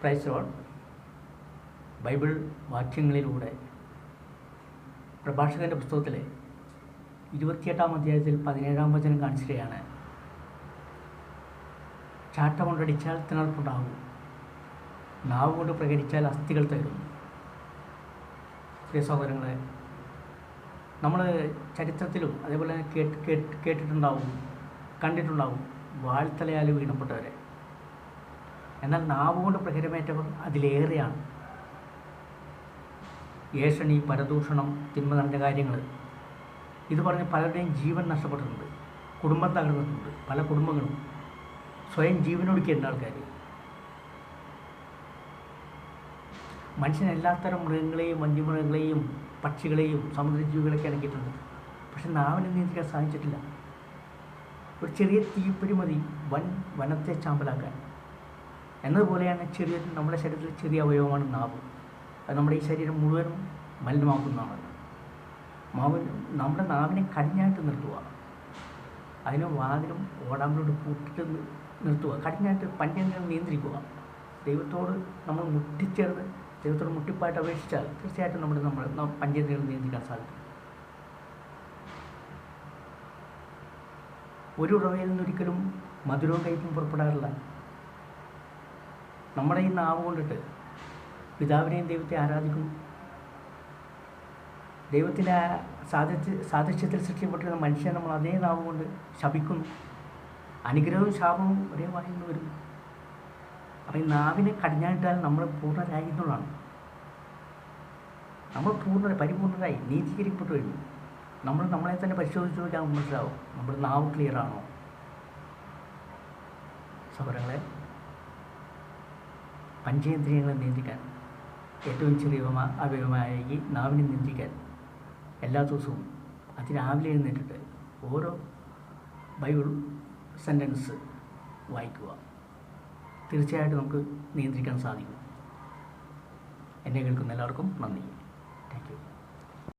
പ്രൈസോൾ Bible വാക്യങ്ങളിലൂടെ പ്രഭാഷകന്റെ പുസ്തകത്തിലെ ഇരുപത്തിയെട്ടാം അധ്യായത്തിൽ പതിനേഴാം വചനം കാണിച്ചിട്ടാണ് ചാട്ട കൊണ്ടടിച്ചാൽ തിണർപ്പുണ്ടാകും നാവ് കൊണ്ട് പ്രകടിച്ചാൽ അസ്ഥികൾ തരും പ്രിയ സഹോദരങ്ങളെ നമ്മൾ ചരിത്രത്തിലും അതേപോലെ കേട്ട് കേട്ടിട്ടുണ്ടാവും കണ്ടിട്ടുണ്ടാവും വാഴ്ത്തലയാൽ വീണപ്പെട്ടവരെ. എന്നാൽ നാവ് കൊണ്ട് പ്രഹരമേറ്റവർ അതിലേറെയാണ്. ഏഷണി പരദൂഷണം തിന്മ നിറഞ്ഞ കാര്യങ്ങൾ ഇത് പറഞ്ഞ് പലരുടെയും ജീവൻ നഷ്ടപ്പെട്ടിട്ടുണ്ട്. കുടുംബം തകർന്നിട്ടുണ്ട്. പല കുടുംബങ്ങളും. സ്വയം ജീവനൊടുക്കിയിട്ടുണ്ട് ആൾക്കാർ മനുഷ്യൻ എല്ലാത്തരം മൃഗങ്ങളെയും വന്യമൃഗങ്ങളെയും പക്ഷികളെയും സമുദ്രജീവികളൊക്കെ ഇണക്കിയിട്ടുണ്ട് പക്ഷെ നാവിനെ നിയന്ത്രിക്കാൻ സാധിച്ചിട്ടില്ല. ഒരു ചെറിയ തീപ്പൊരി മതി വൻ വനത്തെ ചാമ്പലാക്കാൻ. എന്നതുപോലെയാണ് ചെറിയ നമ്മുടെ ശരീരത്തിൽ ചെറിയ അവയവമാണ് നാവ്. അത് നമ്മുടെ ഈ ശരീരം മുഴുവനും മലിനമാക്കുന്നതാണ്. മാവ് നമ്മുടെ നാവിനെ കടിഞ്ഞായിട്ട് നിർത്തുക അതിന് വാതിലും ഓടാമ്പിലോട്ട് പൂട്ടിട്ട് നിർത്തുക കടിഞ്ഞായിട്ട് പഞ്ചേന്ദ്രിയം നിയന്ത്രിക്കുക. ദൈവത്തോട് നമ്മൾ മുട്ടിച്ചേർന്ന് ദൈവത്തോട് മുട്ടിപ്പായിട്ട് അപേക്ഷിച്ചാൽ തീർച്ചയായിട്ടും നമ്മുടെ നമ്മൾ പഞ്ചേന്ദ്രികൾ നിയന്ത്രിക്കാൻ സാധിക്കും. ഒരു ഉറവയിൽ നിന്നൊരിക്കലും മധുരവും കയ്പും പുറപ്പെടാറില്ല. നമ്മുടെ ഈ നാവ് കൊണ്ടിട്ട് പിതാവിനെയും ദൈവത്തെ ആരാധിക്കുന്നു ദൈവത്തിന്റെ സാധ്യ സാദൃശ്യ സാദൃശ്യത്തിൽ സൃഷ്ടിക്കപ്പെട്ടിരുന്ന മനുഷ്യനെ നമ്മൾ അതേ നാവ് കൊണ്ട് ശപിക്കുന്നു. അനുഗ്രഹവും ശാപവും ഒരേ വായിൽ നിന്ന് വരുന്നു അപ്പം ഈ നാവിനെ കടിഞ്ഞാട്ടാൽ നമ്മൾ പൂർണരായി എന്നുള്ളതാണ്. നമ്മൾ പൂർണ പരിപൂർണരായി നീതീകരിക്കപ്പെട്ടു കഴിഞ്ഞു. നമ്മൾ നമ്മളെ തന്നെ പരിശോധിച്ച് നോക്കിയാൽ മനസ്സിലാവും. നമ്മുടെ നാവ് ക്ലിയർ ആണോ? പഞ്ചേന്ദ്രിയങ്ങളെ നിയന്ത്രിക്കാൻ ഏറ്റവും ചെറിയ അവയവമായി നാവിനെ നിയന്ത്രിക്കാൻ എല്ലാ ദിവസവും അതിരാവിലെ എഴുന്നേറ്റിട്ട് ഓരോ ബൈബിൾ സെന്റൻസ് വായിക്കുക. തീർച്ചയായിട്ടും നമുക്ക് നിയന്ത്രിക്കാൻ സാധിക്കും. എന്നെ കേൾക്കുന്ന എല്ലാവർക്കും നന്ദി. Thank you